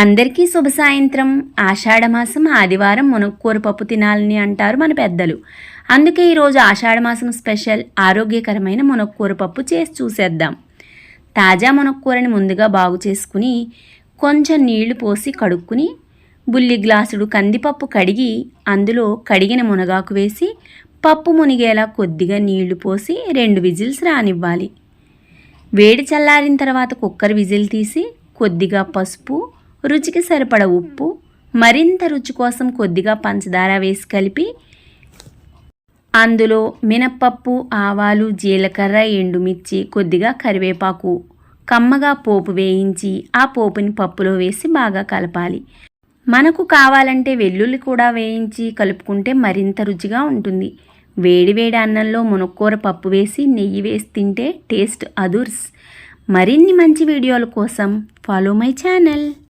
అందరికీ శుభ సాయంత్రం. ఆషాఢమాసం ఆదివారం మునక్కూర పప్పు తినాలని అంటారు మన పెద్దలు. అందుకే ఈరోజు ఆషాఢమాసం స్పెషల్ ఆరోగ్యకరమైన మునక్కూర పప్పు చేసి చూసేద్దాం. తాజా మునక్కూరని ముందుగా బాగు చేసుకుని కొంచెం నీళ్ళు పోసి కడుక్కుని బుల్లి గ్లాసుడు కందిపప్పు కడిగి అందులో కడిగిన మునగాకు వేసి పప్పు మునిగేలా కొద్దిగా నీళ్ళు పోసి రెండు విజిల్స్ రానివ్వాలి. వేడి చల్లారిన తర్వాత కుక్కర్ విజిల్ తీసి కొద్దిగా పసుపు రుచికి సరిపడ ఉప్పు మరింత రుచి కోసం కొద్దిగా పంచదార వేసి కలిపి అందులో మినప్పప్పు ఆవాలు జీలకర్ర ఎండుమిర్చి కొద్దిగా కరివేపాకు కమ్మగా పోపు వేయించి ఆ పోపుని పప్పులో వేసి బాగా కలపాలి. మనకు కావాలంటే వెల్లుల్లి కూడా వేయించి కలుపుకుంటే మరింత రుచిగా ఉంటుంది. వేడివేడి అన్నంలో మునక్కూర పప్పు వేసి నెయ్యి వేసి తింటే టేస్ట్ అదుర్స్. మరిన్ని మంచి వీడియోల కోసం ఫాలో మై ఛానల్.